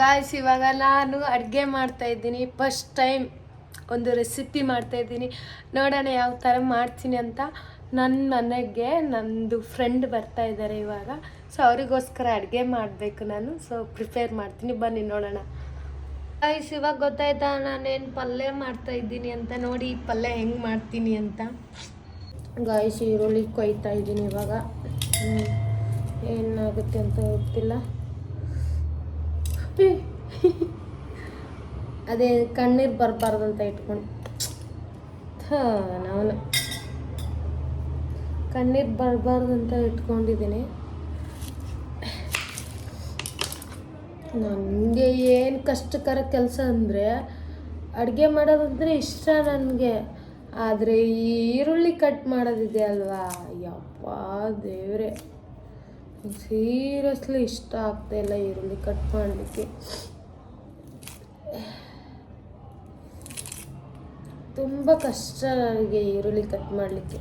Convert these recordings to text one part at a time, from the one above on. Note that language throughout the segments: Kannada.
ಗಾಯ್ಸ್ ಇವಾಗ ನಾನು ಅಡುಗೆ ಮಾಡ್ತಾ ಇದ್ದೀನಿ. ಫಸ್ಟ್ ಟೈಮ್ ಒಂದು ರೆಸಿಪಿ ಮಾಡ್ತಾ ಇದ್ದೀನಿ. ನೋಡೋಣ ಯಾವ ಥರ ಮಾಡ್ತೀನಿ ಅಂತ. ನನ್ನ ಮನೆಗೆ ನಂದು ಫ್ರೆಂಡ್ ಬರ್ತಾ ಇದ್ದಾರೆ ಇವಾಗ. ಸೊ ಅವರಿಗೋಸ್ಕರ ಅಡುಗೆ ಮಾಡಬೇಕು ನಾನು. ಸೊ ಪ್ರಿಪೇರ್ ಮಾಡ್ತೀನಿ. ಬನ್ನಿ, ನೋಡೋಣ. ಗಾಯ್ಸ್ ಇವಾಗ ಗೊತ್ತಾಯ್ತಾ ನಾನೇನು ಪಲ್ಯ ಮಾಡ್ತಾ ಇದ್ದೀನಿ ಅಂತ. ನೋಡಿ, ಈ ಪಲ್ಯ ಹೆಂಗೆ ಮಾಡ್ತೀನಿ ಅಂತ. ಗಾಯ್ಸ್ ಈರುಳ್ಳಿ ಕೊಯ್ತಾ ಇದ್ದೀನಿ ಇವಾಗ. ಏನಾಗುತ್ತೆ ಅಂತ ಗೊತ್ತಿಲ್ಲ. ಏ, ಅದೇ ಕಣ್ಣೀರು ಬರಬಾರ್ದು ಅಂತ ಇಟ್ಕೊಂಡು ನಾನು ಕಣ್ಣೀರು ಬರಬಾರ್ದಂತ ಇಟ್ಕೊಂಡಿದ್ದೀನಿ ನನಗೆ ಏನು ಕಷ್ಟಕರ ಕೆಲಸ ಅಂದರೆ ಅಡುಗೆ ಮಾಡೋದಂದರೆ ಇಷ್ಟ ನನಗೆ. ಆದರೆ ಈ ಈರುಳ್ಳಿ ಕಟ್ ಮಾಡೋದಿದೆ ಅಲ್ವಾ? ಯಪ್ಪ ದೇವ್ರೆ. ಸೀರಿಯಸ್ಲಿ ಇಷ್ಟ ಆಗ್ತಾ ಇಲ್ಲ ಈರುಳ್ಳಿ ಕಟ್ ಮಾಡಲಿಕ್ಕೆ. ತುಂಬ ಕಷ್ಟ ನನಗೆ ಈರುಳ್ಳಿ ಕಟ್ ಮಾಡಲಿಕ್ಕೆ.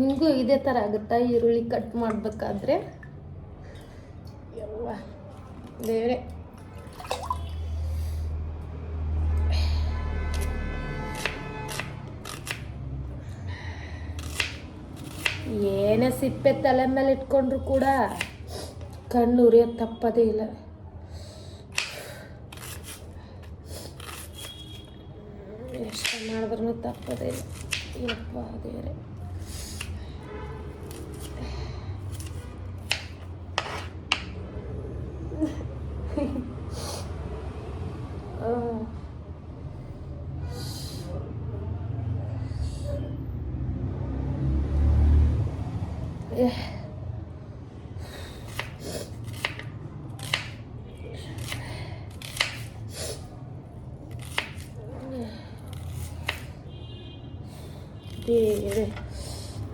ನಿಮಗೂ ಇದೇ ಥರ ಆಗುತ್ತಾ ಈರುಳ್ಳಿ ಕಟ್ ಮಾಡಬೇಕಾದ್ರೆ? ಯವ್ವ. ದೇವ್ರೆ ಏನೇ ಸಿಪ್ಪೆ ತಲೆ ಮೇಲೆ ಇಟ್ಕೊಂಡ್ರು ಕೂಡ ಕಣ್ಣು ಉರಿಯೋದು ತಪ್ಪದೇ ಇಲ್ಲ. ಎಷ್ಟು ಮಾಡಿದ್ರೂ ತಪ್ಪದೇ ಇಲ್ಲ. ಯಪ್ಪ ದೇವ್ರೆ.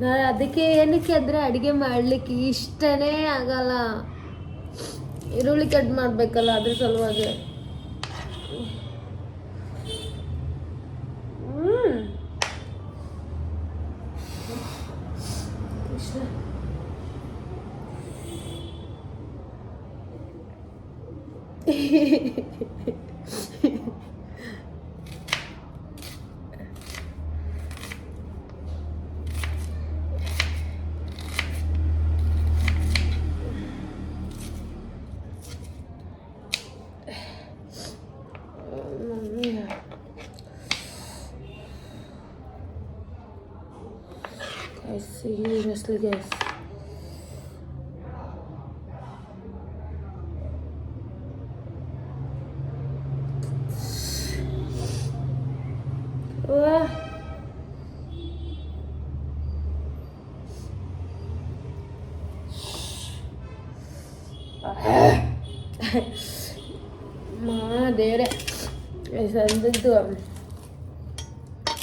ನಾನು ಅದಕ್ಕೆ ಏನಕ್ಕೆ ಅಂದರೆ ಅಡುಗೆ ಮಾಡಲಿಕ್ಕೆ ಇಷ್ಟನೇ ಆಗಲ್ಲ. ಈರುಳ್ಳಿ ಕಟ್ ಮಾಡಬೇಕಲ್ಲ ಅದ್ರ ಸಲುವಾಗಿ. Yes, you just like this.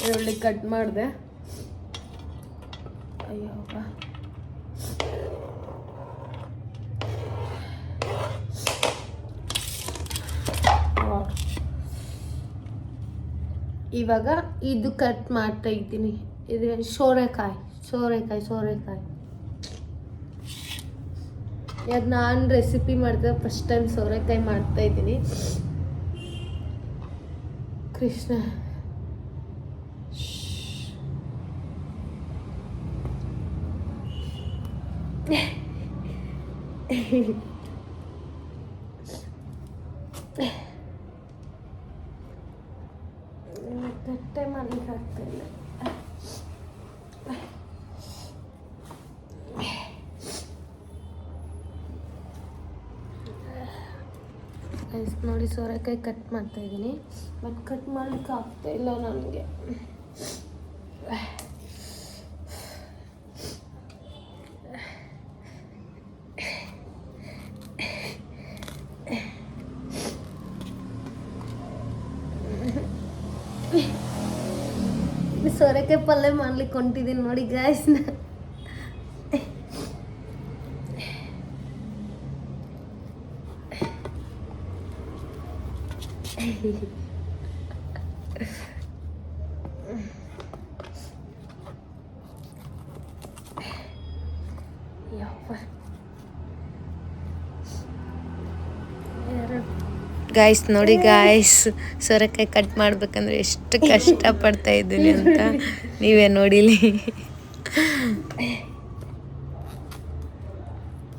ಈರುಳ್ಳಿ ಕಟ್ ಮಾಡಿದೆ. ಅಯ್ಯೋಪ್ಪ. ಇವಾಗ ಇದು ಕಟ್ ಮಾಡ್ತಾ ಇದ್ದೀನಿ. ಇದು ಸೋರೆಕಾಯಿ ಸೋರೆಕಾಯಿ ಸೋರೆಕಾಯಿ ಇವಾಗ ನಾನು ರೆಸಿಪಿ ಮಾಡಿದೆ ಫಸ್ಟ್ ಟೈಮ್ ಸೋರೆಕಾಯಿ ಮಾಡ್ತಾ ಇದ್ದೀನಿ. ಕೃಷ್ಣ. ಕಟ್ಟೆ ಮಾಡ್ಲಿಕ್ಕೆ ಆಗ್ತಾ ಇಲ್ಲ Guys, ನೋಡಿ ಕಟ್ ಮಾಡ್ತಾ ಇದ್ದೀನಿ. ಬಟ್ ಕಟ್ ಮಾಡ್ಲಿಕ್ಕೆ ಆಗ್ತಾ ಇಲ್ಲ ನನಗೆ. ಸೋರೆಕಾಯಿ ಪಲ್ಯ ಮಾಡ್ಲಿಕ್ಕೆ ಹೊಂಟಿದ್ದೀನಿ ನೋಡಿ ಗಾಯ್ಸ್ ಯಪ್ಪ ಗಾಯ್ಸ್ ನೋಡಿ ಗಾಯ್ಸ್ ಸೊರಕಾಯಿ ಕಟ್ ಮಾಡ್ಬೇಕಂದ್ರೆ ಎಷ್ಟು ಕಷ್ಟ ಪಡ್ತಾ ಇದ್ದೀನಿ ಅಂತ ನೀವೇ ನೋಡಿಲಿ.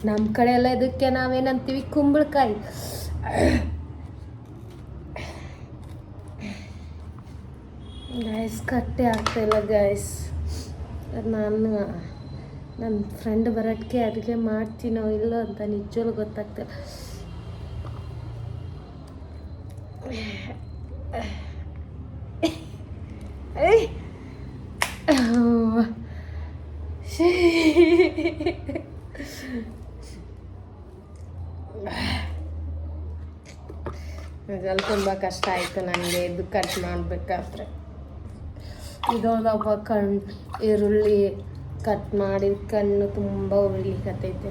ನಮ್ಮ ಕಡೆ ಎಲ್ಲ ಇದಕ್ಕೆ ನಾವೇನಂತೀವಿ? ಕುಂಬಳಕಾಯಿ. ಗಾಯ್ಸ್ ಕಟ್ಟೆ ಆಗ್ತಾಯಿಲ್ಲ ಗಾಯ್ಸ್ ನಾನು ನನ್ನ ಫ್ರೆಂಡ್ ಬರೋಕ್ಕೆ ಅಡುಗೆ ಮಾಡ್ತೀನೋ ಇಲ್ಲೋ ಅಂತ ನಿಜವಲ್ಲೂ ಗೊತ್ತಾಗ್ತಿಲ್ಲ. ಸ್ವಲ್ಪ ತುಂಬ ಕಷ್ಟ ಆಯಿತು ನನಗೆ ಇದು ಕಟ್ ಮಾಡಬೇಕಾದ್ರೆ. ಇದೊಂದಪ್ಪ ಕಣ್ಣು ಈರುಳ್ಳಿ ಕಟ್ ಮಾಡಿದ ಕಣ್ಣು ತುಂಬ ಉರಿಲಿಕ್ಕತ್ತೈತೆ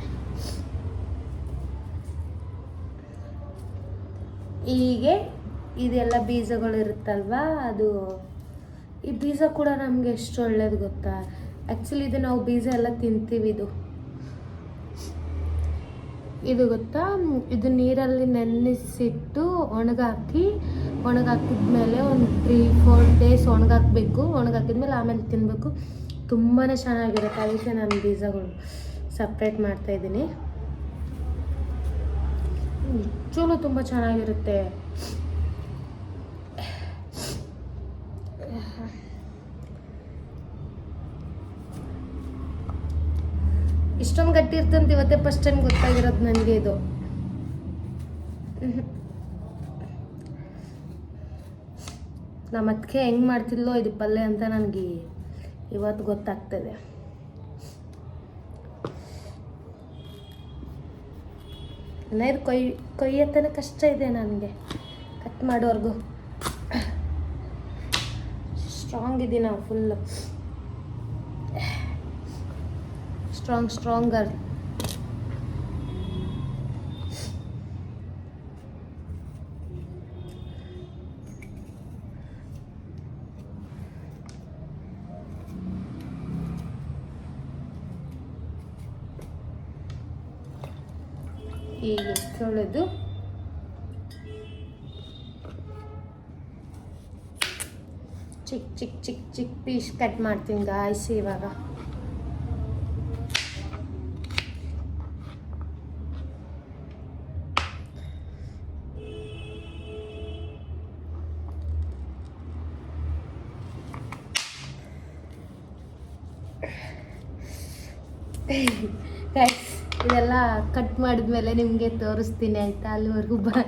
ಹೀಗೆ ಇದೆಲ್ಲ ಬೀಜಗಳು ಇರುತ್ತಲ್ವಾ, ಅದು ಈ ಬೀಜ ಕೂಡ ನಮಗೆ ಎಷ್ಟು ಒಳ್ಳೇದು ಗೊತ್ತಾ? ಆ್ಯಕ್ಚುಲಿ ಇದು ನಾವು ಬೀಜ ಎಲ್ಲ ತಿಂತೀವಿ ಇದು. ಇದು ಗೊತ್ತಾ? ಇದು ನೀರಲ್ಲಿ ನೆನೆಸಿಟ್ಟು ಒಣಗಾಕಿ, ಒಣಗಾಕಿದ ಮೇಲೆ ಒಂದು ತ್ರೀ ಫೋರ್ ಡೇಸ್ ಒಣಗಾಕಬೇಕು. ಒಣಗಾಕಿದ್ಮೇಲೆ ಆಮೇಲೆ ತಿನ್ನಬೇಕು ತುಂಬಾ ಚೆನ್ನಾಗಿರುತ್ತೆ. ಅದಕ್ಕೆ ನಾನು ಬೀಜಗಳು ಸಪ್ರೇಟ್ ಮಾಡ್ತಾಯಿದ್ದೀನಿ ಚೂಲು ತುಂಬ ಚೆನ್ನಾಗಿರುತ್ತೆ. ಇಷ್ಟೊಂದು ಗಟ್ಟಿ ಇರ್ತಂತ ಇವತ್ತೇ ಫಸ್ಟ್ ಟೈಮ್ ಗೊತ್ತಾಗಿರೋದು ನನಗೆ ಇದು. ನಮ್ಮ ಅದಕ್ಕೆ ಹೆಂಗೆ ಮಾಡ್ತಿದ್ಲೋ ಇದು ಪಲ್ಯ ಅಂತ ನನಗೆ ಇವತ್ತು ಗೊತ್ತಾಗ್ತದೆ. ಇದು ಕೊಯ್ ಕೊಯ್ಯತ್ತನ ಕಷ್ಟ ಇದೆ ನನಗೆ. ಕಟ್ ಮಾಡೋರ್ಗು. ಸ್ಟ್ರಾಂಗ್ ಇದ್ದೀನಿ ನಾವು ಫುಲ್ಲು ಸ್ಟ್ರಾಂಗ್ ಸ್ಟ್ರಾಂಗರ್ ಈಗ ತೊಳೆದು ಚಿಕ್ ಚಿಕ್ ಚಿಕ್ ಚಿಕ್ಕ ಪೀಸ್ ಕಟ್ ಮಾಡ್ತೀನಿ ಗಾಯ್ಸ್ ಇವಾಗ. ಗೈಸ್ ಇದೆಲ್ಲ ಕಟ್ ಮಾಡಿದ್ಮೇಲೆ ನಿಮಗೆ ತೋರಿಸ್ತೀನಿ ಆಯಿತಾ? ಅಲ್ಲಿವರೆಗೂ ಬಾ.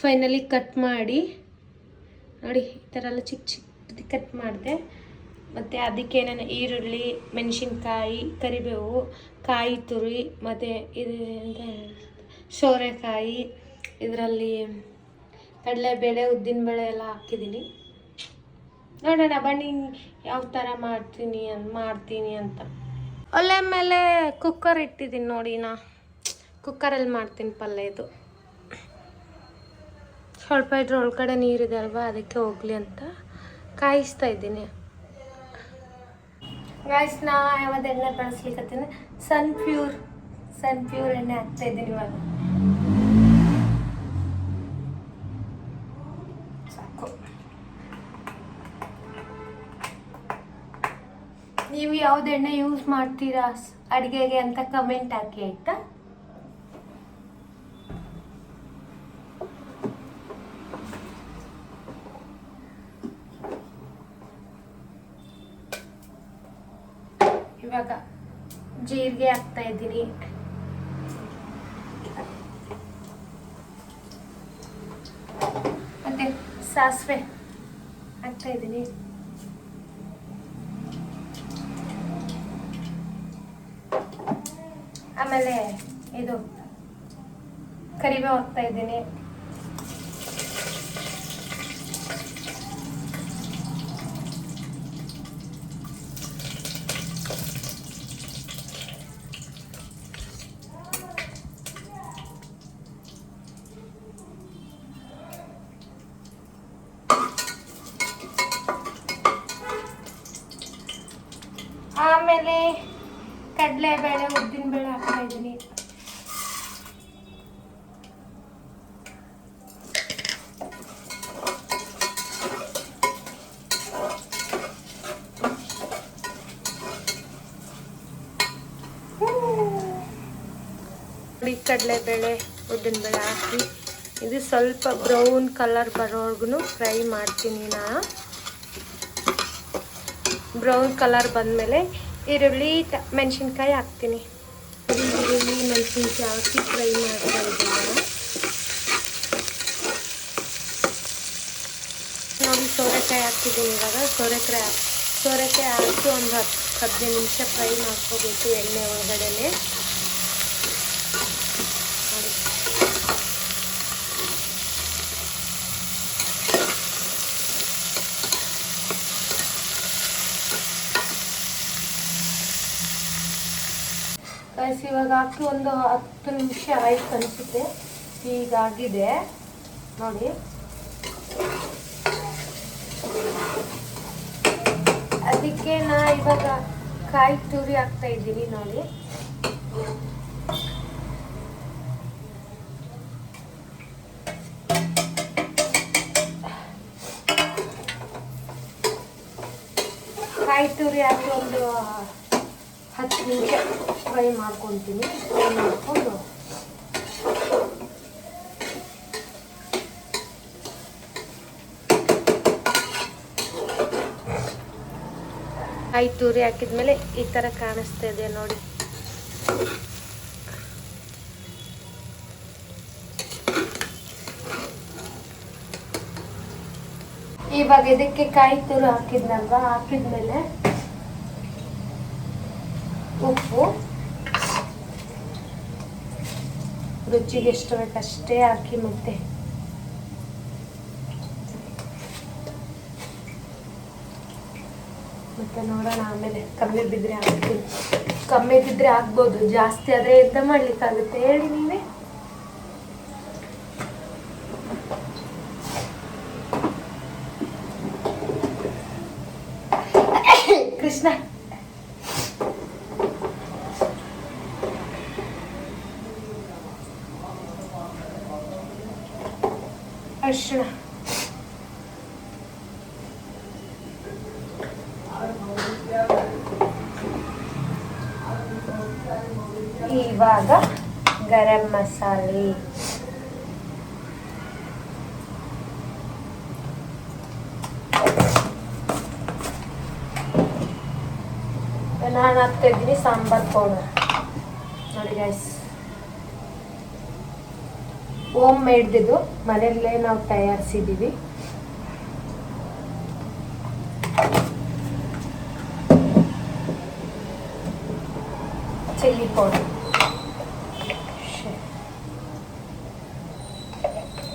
ಫೈನಲಿ ಕಟ್ ಮಾಡಿ. ನೋಡಿ, ಈ ಥರ ಎಲ್ಲ ಚಿಕ್ಕ ಚಿಕ್ಕದು ಕಟ್ ಮಾಡಿದೆ. ಮತ್ತು ಅದಕ್ಕೆ ನಾನು ಈರುಳ್ಳಿ, ಮೆಣಸಿನ್ಕಾಯಿ, ಕರಿಬೇವು, ಕಾಯಿ ತುರಿ, ಮತ್ತು ಇದು ಸೋರೆಕಾಯಿ, ಇದರಲ್ಲಿ ಕಡಲೆಬೇಳೆ ಉದ್ದಿನಬೇಳೆ ಎಲ್ಲ ಹಾಕಿದ್ದೀನಿ. ನೋಡೋಣ ಬನ್ನಿ ಯಾವ ಥರ ಮಾಡ್ತೀನಿ ಅಂತ ಮಾಡ್ತೀನಿ ಅಂತ. ಒಲೆ ಮೇಲೆ ಕುಕ್ಕರ್ ಇಟ್ಟಿದ್ದೀನಿ ನೋಡಿ ನಾ. ಕುಕ್ಕರಲ್ಲಿ ಮಾಡ್ತೀನಿ ಪಲ್ಯ ಇದು. ಸ್ವಲ್ಪ ಇದ್ರ ಒಳಗಡೆ ನೀರಿದೆ ಅಲ್ವಾ ಅದಕ್ಕೆ ಹೋಗ್ಲಿ ಅಂತ ಕಾಯಿಸ್ತಾ ಇದ್ದೀನಿ. ಗಾಯ್ಸ್ ನಾ ಯಾವ್ದು ಎಣ್ಣೆ ಬಳಸ್ಲಿಕ್ಕೆ ಸನ್ ಪ್ಯೂರ್ ಸನ್ ಪ್ಯೂರ್ ಎಣ್ಣೆ ಹಾಕ್ತಾ ಇದ್ದೀನಿ ಇವಾಗ. ಯಾವ್ದು ಎಣ್ಣೆ ಯೂಸ್ ಮಾಡ್ತೀರಾ? ಅಡುಗೆಗೆ ಅಂತ ಕಮೆಂಟ್ ಹಾಕಿ, ಆಯ್ತಾ? ಇವಾಗ ಜೀರಿಗೆ ಹಾಕ್ತಾ ಇದ್ದೀನಿ. ಮತ್ತೆ ಸಾಸಿವೆ ಹಾಕ್ತಾ ಇದ್ದೀನಿ. ಆಮೇಲೆ ಇದು ಕರಿಬೇವು ಹಾಕ್ತಾ ಇದ್ದೀನಿ. ಆಮೇಲೆ ಕಡಲೆಬೇಳೆ ಉದ್ದಿನಬೇಳೆ ಹಾಕ್ತಾ ಇದ್ದೀನಿ. ಕಡಲೆಬೇಳೆ ಉದ್ದಿನಬೇಳೆ ಹಾಕಿ, ಇದು ಸ್ವಲ್ಪ ಬ್ರೌನ್ ಕಲರ್ ಬರೋವರೆಗೂ ಫ್ರೈ ಮಾಡ್ತೀನಿ ನಾನು. ಬ್ರೌನ್ ಕಲರ್ ಬಂದಮೇಲೆ ಈರುಳ್ಳಿ ಟ ಮೆಣಸಿನ್ಕಾಯಿ ಹಾಕ್ತೀನಿ. ಈರುಳ್ಳಿ ಮೆಣಸಿನ್ಕಾಯಿ ಹಾಕಿ ಫ್ರೈ ಮಾಡ್ತಾ ಇದ್ದೀನಿ ನೋಡಿ ಸೋರೆಕಾಯಿ ಹಾಕ್ತಿದ್ದೀನಿ ಇವಾಗ. ಸೋರೆಕಾಯಿ ಸೋರೆಕಾಯಿ ಹಾಕಿ ಒಂದು ಹತ್ತು ಹದಿನೈದು ನಿಮಿಷ ಫ್ರೈ ಮಾಡ್ಕೋಬೇಕು ಎಣ್ಣೆ ಒಳಗಡೆನೆ. ಗೈಸ್ ಇವಾಗ ಹಾಕಿ ಒಂದು ಹತ್ತು ನಿಮಿಷ ಆಯ್ತು ಅನಿಸುತ್ತೆ. ಹೀಗಾಗಿದೆ ನೋಡಿ. ಅದಕ್ಕೆ ನಾ ಇವಾಗ ಕಾಯಿ ತುರಿ ಹಾಕ್ತಾ ಇದ್ದೀನಿ, ನೋಡಿ. ಕಾಯಿ ತುರಿ ಹಾಕಿ ಒಂದು ಹತ್ತು ನಿಮಿಷ ಫ್ರೈ ಮಾಡ್ಕೊತೀನಿ. ಫ್ರೈ ಮಾಡಿಕೊಂಡು ಕಾಯಿ ತುರಿ ಹಾಕಿದ್ಮೇಲೆ ಈ ಥರ ಕಾಣಿಸ್ತಾ ಇದೆ ನೋಡಿ. ಇವಾಗ ಇದಕ್ಕೆ ಕಾಯಿ ತುರು ಹಾಕಿದ್ನಲ್ವಾ? ಹಾಕಿದ್ಮೇಲೆ ಉಪ್ಪು. ರುಚಿಗೆ ಎಷ್ಟು ಅಷ್ಟೇ ಹಾಕಿ ಮತ್ತೆ ಮತ್ತೆ ನೋಡೋಣ ಆಮೇಲೆ. ಕಮ್ಮಿ ಬಿದ್ದರೆ ಹಾಕ್ತೀನಿ ಕಮ್ಮಿ ಬಿದ್ದರೆ ಆಗ್ಬೋದು. ಜಾಸ್ತಿ ಆದರೆ ಎಂತ ಮಾಡ್ಲಿಕ್ಕಾಗುತ್ತೆ ಹೇಳಿ ನೀವೇ ಕೃಷ್ಣ ಅರ್ಶಿಣ. ಇವಾಗ ಗರಂ ಮಸಾಲೆ. ನಾನು ಹಾಕ್ತಾ ಇದ್ದೀನಿ ಸಾಂಬಾರ್ ಪೌಡರ್. ನೋಡಿ ಗೈಸ್ ಓಮ್ ಮೇಡ್ದಿದ್ದು, ಮನೆಯಲ್ಲೇ ನಾವು ತಯಾರಿಸಿದ್ದೀವಿ. Chilli powder.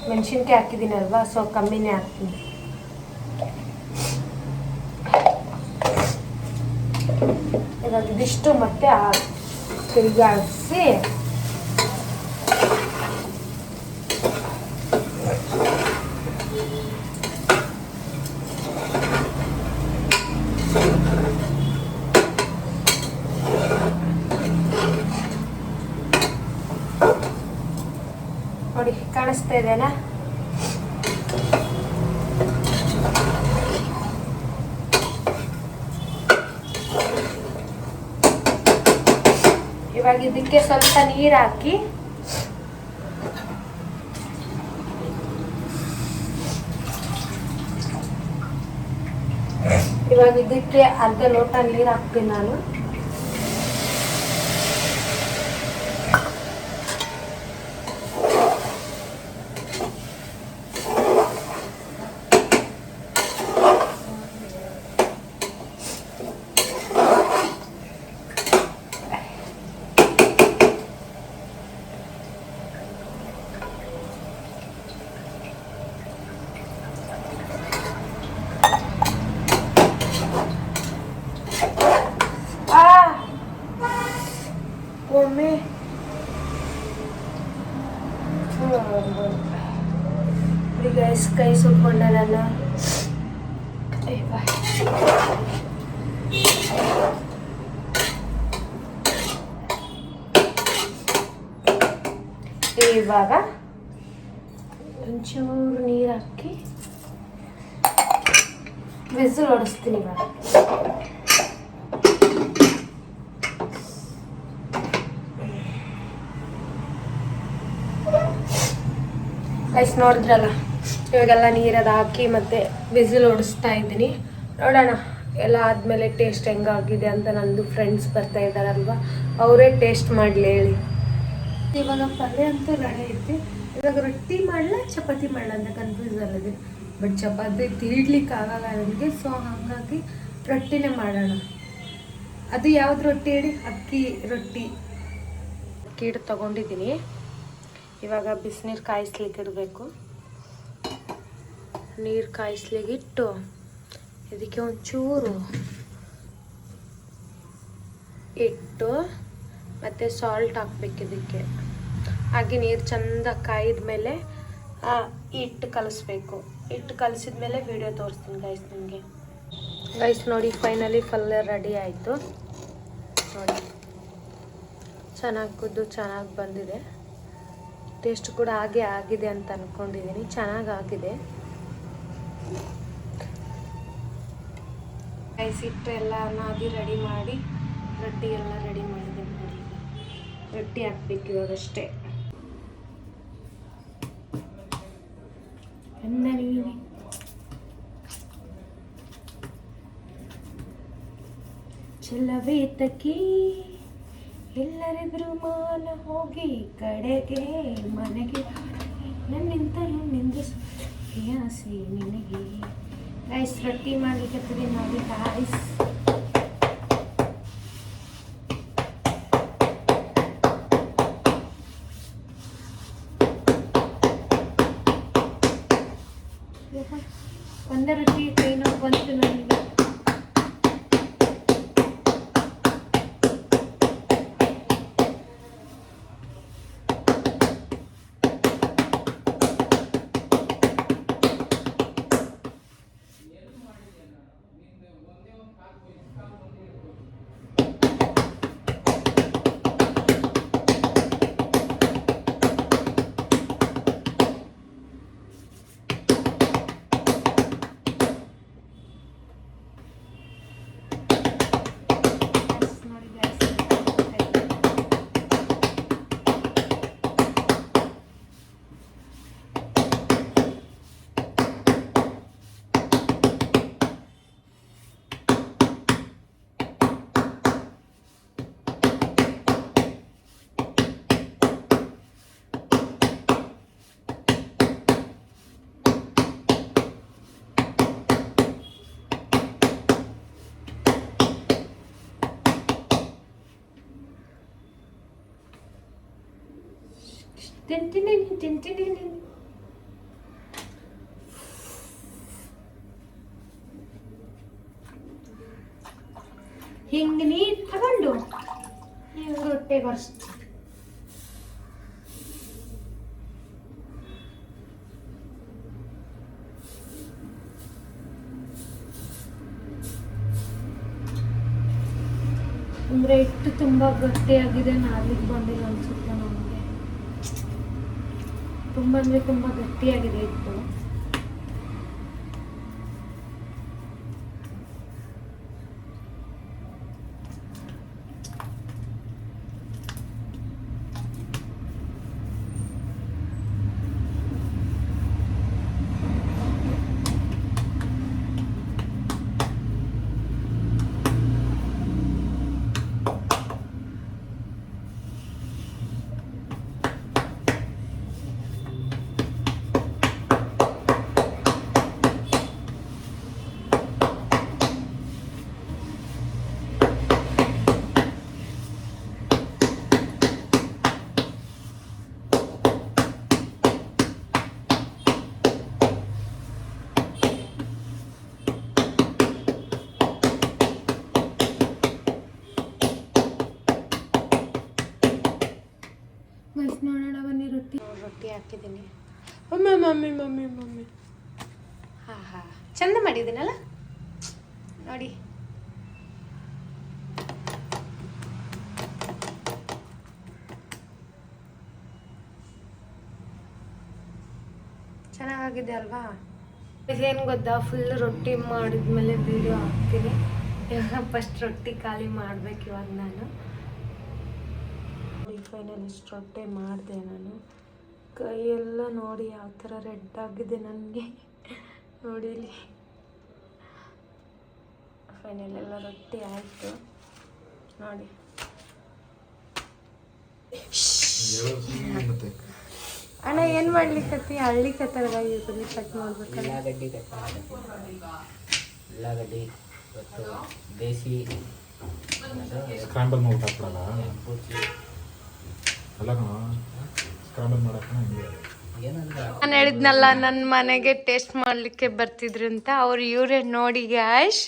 ಮೆಣಸಿನ್ಕಾಯಿ ಹಾಕಿದ್ದೀನಲ್ವಾ, ಸೊ ಕಮ್ಮಿನೇ ಹಾಕ್ತೀನಿ. ಇವಾಗ ಇದಿಷ್ಟು ಮತ್ತೆ ತಿರುಗಾಡಿಸಿ ನೋಡಿ ಕಾಣಿಸ್ತಾ ಇದೆನಾ ಇವಾಗ ಇದಕ್ಕೆ ಸ್ವಲ್ಪ ನೀರ್ ಹಾಕಿ. ಇವಾಗ ಇದಕ್ಕೆ ಅರ್ಧ ಲೋಟ ನೀರ್ ಹಾಕ್ತೀನಿ ನಾನು. ಇವಾಗ ಒಂಚೂರು ನೀರು ಹಾಕಿ ವಿಸಿಲ್ ಹೊಡಿಸ್ತೀನಿ ಇವಾಗ. ಐಸ್ ನೋಡಿದ್ರಲ್ಲ, ಇವಾಗೆಲ್ಲ ನೀರದು ಹಾಕಿ ಮತ್ತೆ ವಿಸಿಲ್ ಹೊಡಿಸ್ತಾ ಇದ್ದೀನಿ. ನೋಡೋಣ, ಎಲ್ಲ ಆದಮೇಲೆ ಟೇಸ್ಟ್ ಹೆಂಗಾಗಿದೆ ಅಂತ ನಂದು ಫ್ರೆಂಡ್ಸ್ ಬರ್ತಾ ಇದ್ದಾರಲ್ವ? ಅವರೇ ಟೇಸ್ಟ್ ಮಾಡಲಿ ಹೇಳಿ. ಇವಾಗ ಪಲ್ಯ ಅಂತೂ ರೆಡಿ ಐತಿ. ಇವಾಗ ರೊಟ್ಟಿ ಮಾಡಲ, ಚಪಾತಿ ಮಾಡಲ ಅಂತ ಕನ್ಫ್ಯೂಸ್ ಅಲ್ಲದೆ ಬಟ್ ಚಪಾತಿ ತೀಡ್ಲಿಕ್ಕೆ ಆಗಲ್ಲ ನನಗೆ ಸೊ ಹಾಗಾಗಿ ರೊಟ್ಟಿನೇ ಮಾಡೋಣ. ಅದು ಯಾವ್ದು ರೊಟ್ಟಿ ಹೇಳಿ? ಅಕ್ಕಿ ರೊಟ್ಟಿ. ಅಕ್ಕಿ ತಗೊಂಡಿದ್ದೀನಿ ತೊಗೊಂಡಿದ್ದೀನಿ. ಇವಾಗ ಬಿಸಿನೀರು ಕಾಯಿಸ್ಲಿಕ್ಕೆ ಇಡಬೇಕು. ನೀರು ಕಾಯಿಸ್ಲಿಕ್ಕೆ ಇಟ್ಟು, ಇದಕ್ಕೆ ಒಂಚೂರು ಇಟ್ಟು ಮತ್ತು ಸಾಲ್ಟ್ ಹಾಕ್ಬೇಕು ಇದಕ್ಕೆ. ಹಾಗೆ ನೀರು ಚಂದ ಕಾಯಿದ ಮೇಲೆ ಹಿಟ್ಟು ಕಲಿಸ್ಬೇಕು. ಹಿಟ್ಟು ಕಲಿಸಿದ ಮೇಲೆ ವಿಡಿಯೋ ತೋರಿಸ್ತೀನಿ ಗೈಸ್ ನಿಮಗೆ. ಗೈಸ್ ನೋಡಿ ಫೈನಲಿ ಪಲ್ಯ ರೆಡಿ ಆಯಿತು. ನೋಡಿ. ಚೆನ್ನಾಗಿ ಕುದ್ದು ಚೆನ್ನಾಗಿ ಬಂದಿದೆ. ಟೇಸ್ಟ್ ಕೂಡ ಹಾಗೆ ಆಗಿದೆ ಅಂತ ಅಂದ್ಕೊಂಡಿದ್ದೀನಿ ಚೆನ್ನಾಗಿ ಆಗಿದೆ. ರೈಸ್ ಹಿಟ್ಟು ನಾದಿ ರೆಡಿ ಮಾಡಿ, ರೊಟ್ಟಿ ಎಲ್ಲ ರೆಡಿ ನೋಡಿ ರೊಟ್ಟಿ ಹಾಕ್ಬೇಕು ಇವಾಗಷ್ಟೇ. ಅಷ್ಟೇ ಎಂದನೀವಿ ಚೆಲ್ಲವೇ ತಕ್ಕಿ ಎಲ್ಲರಿದ್ರು ಮಾನ ಹೋಗಿ ಕಡೆಗೆ ಮನೆಗೆ ನನ್ನಿಂತ ನಿಂದು ಆಸೆ ನಿನಗೆ. ರೈಸ್ ರೊಟ್ಟಿ ಮಾಡಲಿಕ್ಕೆ ನೋಡಿ ರೈಸ್ ಟಿನ್ ಟಿನ್. ಹಿಂಗ್ ನೀರ್ ತಗೊಂಡು ಹಿಂಗ್ ರೊಟ್ಟೆ ಬರ್ಸ್ತು ಅಂದ್ರೆ ಹಿಟ್ಟು ತುಂಬಾ ಗಟ್ಟಿಯಾಗಿದೆ, ನಾಲಿಗೆ ಬಂದಿಲ್ಲ ಅನ್ಸುತ್ತೆ ತುಂಬ ಅಂದರೆ ತುಂಬ ಗಟ್ಟಿಯಾಗಿದೆ ಹಿಟ್ಟು ಗೈಸ್ ನೋಡೋಣ ಬನ್ನಿ ರೊಟ್ಟಿ ರೊಟ್ಟಿ ಹಾಕಿದ್ದೀನಿ ಮಮ್ಮಿ ಮಮ್ಮಿ ಮಮ್ಮಿ ಮಮ್ಮಿ ಹಾಂ ಹಾಂ ಚಂದ ಮಾಡಿದ್ದೀನಲ್ಲ ನೋಡಿ ಚೆನ್ನಾಗಿದೆ ಅಲ್ವಾ? ಇದೇನು ಗೊತ್ತಾ? ಫುಲ್ ರೊಟ್ಟಿ ಮಾಡಿದ್ಮೇಲೆ ವೀಡಿಯೋ ಹಾಕ್ತೀನಿ. ಫಸ್ಟ್ ರೊಟ್ಟಿ ಖಾಲಿ ಮಾಡ್ಬೇಕು ಇವಾಗ ನಾನು. ಫೈನಲ್ ಇಷ್ಟು ರೊಟ್ಟಿ ಮಾಡಿದೆ ನಾನು. ಕೈಯೆಲ್ಲ ನೋಡಿ ಯಾವ ಥರ ರೆಡ್ ಆಗಿದೆ ನನಗೆ. ನೋಡಿಲಿ ಫೈನಲ್ ಎಲ್ಲ ರೊಟ್ಟಿ ಆಯಿತು. ನೋಡಿ. ಅಣ್ಣ ಏನು ಮಾಡ್ಲಿಕ್ಕತ್ತಿ ಹಳ್ಳಿ ಕತ್ತಲ್ಗ ಇರ್ಬೋದು ಕಟ್ ಮಾಡ್ಬೇಕು ಉಳ್ಳಾಗಡ್ಡಿ ಕಟ್ ಮಾಡಬೇಕು ಉಳ್ಳಾಗಡ್ಡಿ ಮತ್ತು ದೇಸಿ ಸ್ಕ್ರಾಂಬಲ್ ಮಾಡ್ಬಿಟ್ಟು ಹಾಕ್ಬಿಡಲ್ಲ? ಅಲ್ಲ ಸ್ಕ್ರಾಂಬಲ್ ಮಾಡಕ್ಕೆ ಹಿಂಗೆ. ನಾನು ಹೇಳಿದ್ನಲ್ಲ ನನ್ನ ಮನೆಗೆ ಟೇಸ್ಟ್ ಮಾಡ್ಲಿಕ್ಕೆ ಬರ್ತಿದ್ರು ಅಂತ. ಅವ್ರು ಇವರೇ ನೋಡಿ ಗ್ಯಾಶ್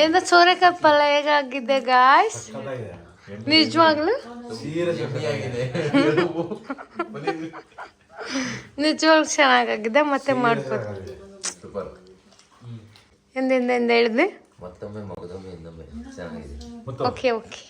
ಏನೋ ಸೋರೆಕಾಯಿ ಪಲ್ಯ ಹೇಗಾಗಿದೆ ಗಾಯ್ಸ್ ನಿಜವಾಗ್ಲು? ನಿಜವಾಗ್ಲು ಚೆನ್ನಾಗಾಗಿದೆ ಮತ್ತೆ ಮಾಡ್ಬೋದು ಎಂದೆಂದ ಹೇಳಿದೆ ಮತ್ತೊಮ್ಮೆ ಮಗದೊಮ್ಮೆ ಇನ್ನೊಮ್ಮೆ. ಚೆನ್ನಾಗಿದೆ. Okay okay